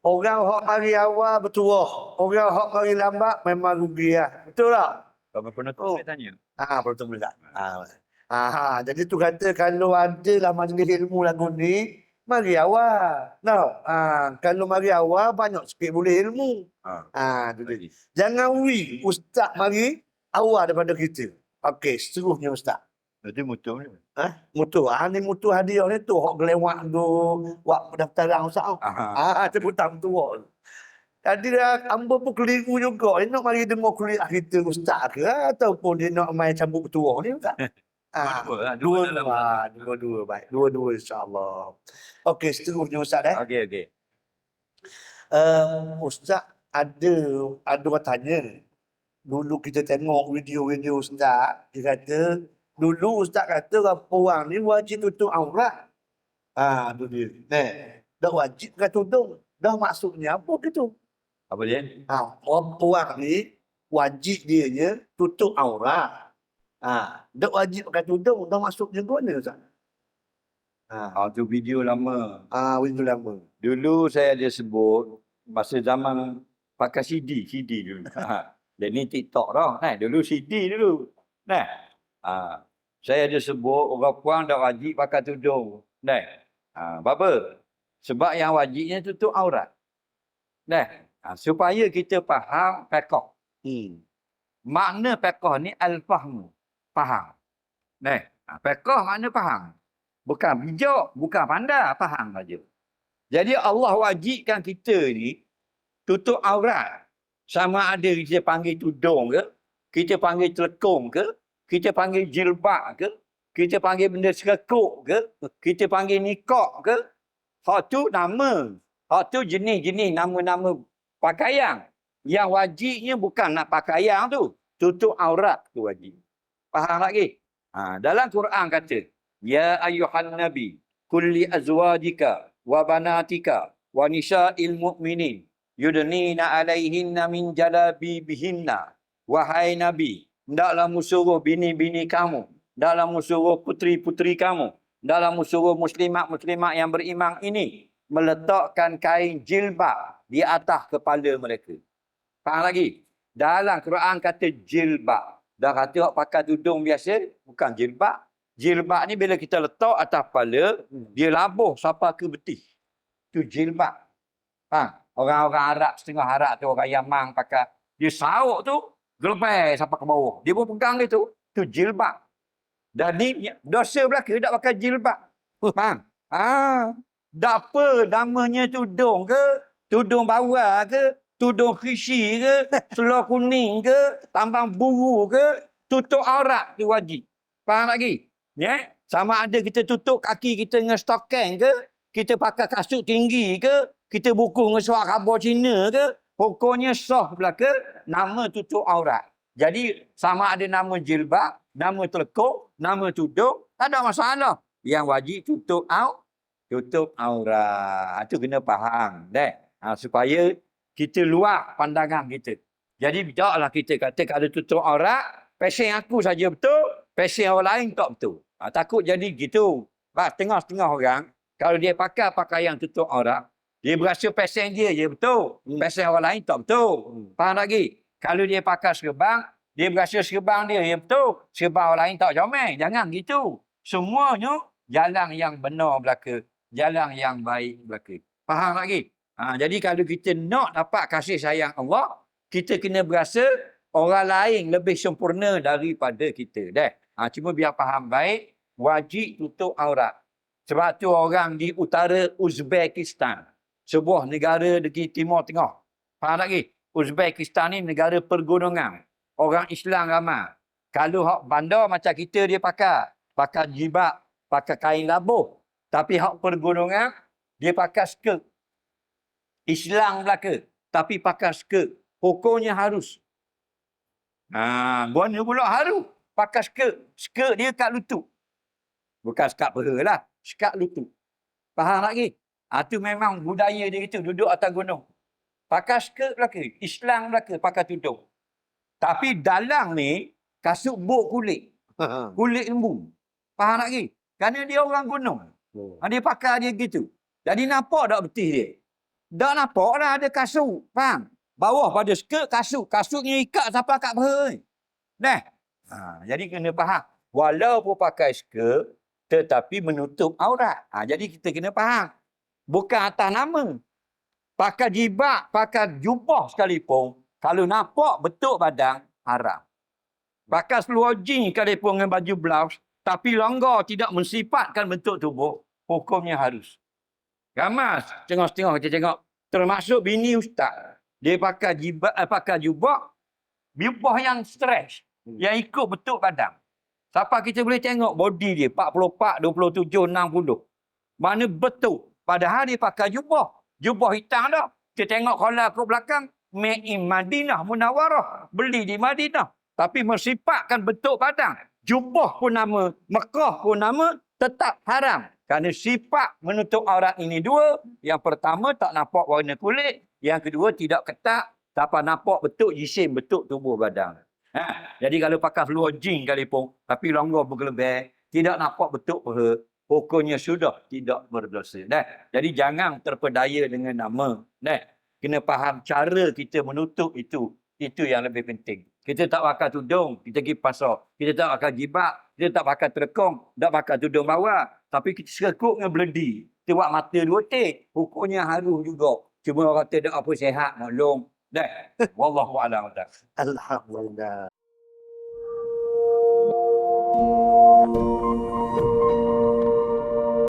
Orang hok mari awal bertuah. Orang hok mari lambat memang rugi lah. Betul tak? Kalau pernah tu Oh. tanya. Ah, betul betul. Ah. Ah, jadi tu kata kalau ada lah majlis ilmu lagu ni, mari awal. No. Ah, kalau mari awal banyak sikit boleh ilmu. Ha. Ah, tu dia. Jangan uri ustaz mari awal daripada kita. Okey, seterusnya ustaz. Itu mutu ni. Ha? Mutu. Ah, ni mutu hadiah ni tu hok gelewak tu buat pendaftaran ustaz. Aha. Ah, tepuk tangan tu. Jadi dah hamba pun keliru juga. Dia nak mari dengar kuliah kita ustaz ke ataupun dia nak main cambuk ketua ni ustaz. Ah, dua dalam- dua, ah, dua dua baik. Dua dua insya-Allah. Okey, seterusnya ustaz eh. Okey, okey. Uh, ustaz ada ada orang tanya. Dulu kita tengok video-video ustaz, dia kata dulu ustaz kata orang ni wajib tutup aurat. Ah, tu dia. Nah, dah wajib kan tutup. Dah maksudnya apa gitu? Apa dia? Ha, orang, orang ni wajib dia je tutup aurat. Ha, dah wajib pakai tudung, dah maksudnya ke mana Ustaz? Ha, Ah, tu video lama. ah, window lama. Dulu saya ada sebut masa zaman pakai CD, CD dulu. Ha. Dan ni TikTok dah. Nah, dulu CD dulu. Nah. Ha. Saya ada sebut orang puan dah wajib pakai tudung. Nah. Ha. Apa? Sebab yang wajibnya tutup aurat. Nah. Ha. Supaya kita faham pekoh. Hmm. Makna pekoh ni al-fahmu. Faham. Nah. Ha. Pekoh makna faham. Bukan bijak, bukan pandai, faham saja. Jadi Allah wajibkan kita ni tutup aurat. Sama ada kita panggil tudung ke, kita panggil telekung ke, kita panggil jilbab ke, kita panggil benda sekekuk ke, kita panggil nikah ke. Hak tu nama. Hak tu jenis-jenis nama-nama pakaian. Yang wajibnya bukan nak pakaian tu. Tutup aurat tu wajib. Faham lagi? Ha, dalam Quran kata, Ya ayuhan nabi, kulli azwajika wa banatika wa nisa'il mu'minin yudnina alaihinna min jalabibihinna. Wahai Nabi, hendaklah musuruh bini-bini kamu, hendaklah musuruh putri-putri kamu, hendaklah musuruh muslimat-muslimat yang beriman ini meletakkan kain jilbab di atas kepala mereka. Faham lagi? Dalam Quran kata jilbab. Dah kata awak pakai tudung biasa, bukan jilbab. Jilbab ni bila kita letak atas kepala, dia labuh sampai ke betih. Tu jilbab. Ha, orang-orang Arab, setengah Arab tu, orang Yaman pakai. Dia sauk tu, gelepai sampai ke bawah. Dia pun pegang gitu. Tu jilbab. Dan ni, dosa belaka tak pakai jilbab. Faham? Ha, tak apa namanya tudung ke, tudung bawah ke, tudung khisi ke, seluar kuning ke, tambang buru ke, tutup aurat tu wajib. Faham lagi? Ya? Sama ada kita tutup kaki kita dengan stokin ke, kita pakai kasut tinggi ke, kita buku dengan suara khabar Cina ke, pokoknya sah belaka, nama tutup aurat. Jadi sama ada nama jilbab, nama telekuk, nama tudung, tak ada masalah. Yang wajib tutup au, tutup aurat. Itu kena faham. Dek. Ha, supaya kita luar pandangan kita. Jadi taklah kita kata kalau tutup aurat, pasien aku saja betul, pasien orang lain tak betul. Ha, takut jadi gitu. Bah, tengah-tengah orang, kalau dia pakai pakaian tutup aurat, dia berasa pasien dia je betul. Hmm. Pasien orang lain tak betul. Hmm. Faham lagi? Kalau dia pakai serban, dia berasa serban dia ya betul. Serban orang lain tak comel. Jangan gitu. Semuanya jalan yang benar belaka. Jalan yang baik belaka. Faham lagi? Ha, jadi kalau kita nak dapat kasih sayang Allah, kita kena berasa orang lain lebih sempurna daripada kita. Dah. Ha, cuma biar faham baik, wajib tutup aurat. Sebab tu orang di utara Uzbekistan, sebuah negara di timur tengah. Faham lagi? Uzbekistan ni negara pergunungan. Orang Islam ramai. Kalau hak bandar macam kita dia pakai. Pakai jibak, pakai kain labuh. Tapi hak pergunungan, dia pakai skirt. Islam belaka. Tapi pakai skirt. Hukumnya harus. Ha, ni pula harus. Pakai skirt. Skirt dia kat lutut. Bukan sekat peha lah. Sekat lutut. Faham lagi? Ha, tu memang budaya dia itu. Duduk atas gunung. Pakai skirt belaka. Islam belaka pakai tudung. Tapi dalam ni, kasut bok kulit. Ha, Kulit lembu. Faham lagi? Kerana dia orang gunung. Ha, dia pakai dia gitu. Jadi nampak tak betih dia? dah nampak dah ada kasut. Faham? Bawah pada skirt kasut. Kasutnya ikat sampai kat peha. Nah. Ha, jadi kena faham. Walaupun pakai skirt, tetapi menutup aurat. Ha, jadi kita kena faham. Bukan atas nama. Pakai jibak, pakai jubah sekalipun. Kalau nampak betul badan, haram. Pakai seluar jeans sekalipun dengan baju blouse. Tapi longgar tidak mensifatkan bentuk tubuh. Hukumnya harus. Gamas. Tengok-tengok kita tengok. Termasuk bini ustaz. Dia pakai jibak, eh, pakai jubah. Jubah yang stretch. Yang ikut bentuk badan. Siapa kita boleh tengok body dia. 44, 27, 60. Mana betul. Padahal dia pakai jubah. Jubah hitam dah. Kita tengok kalau ke belakang. Made in Madinah Munawarah. Beli di Madinah. Tapi mensifatkan bentuk badan. Jubah pun nama. Mekah pun nama. Tetap haram. Kerana sifat menutup aurat ini dua. Yang pertama tak nampak warna kulit. Yang kedua tidak ketat. Dapat nampak betul jisim, betul tubuh badan. Ha, jadi kalau pakai seluar jeans sekalipun, tapi longgar bergelebih, tidak nampak betul peha, hukumnya sudah tidak berdosa. Dah. Jadi jangan terpedaya dengan nama. Dah. Kena faham cara kita menutup itu. Itu yang lebih penting. Kita tak pakai tudung, kita pergi pasar. Kita tak pakai jibak, kita tak pakai terekong, tak pakai tudung bawah. Tapi kita sekut dengan beledi. Kita buat mata dua tik. Hukumnya harus juga. Cuma orang kata apa sehat, maklum. Dah. Wallahu a'lam. Alhamdulillah.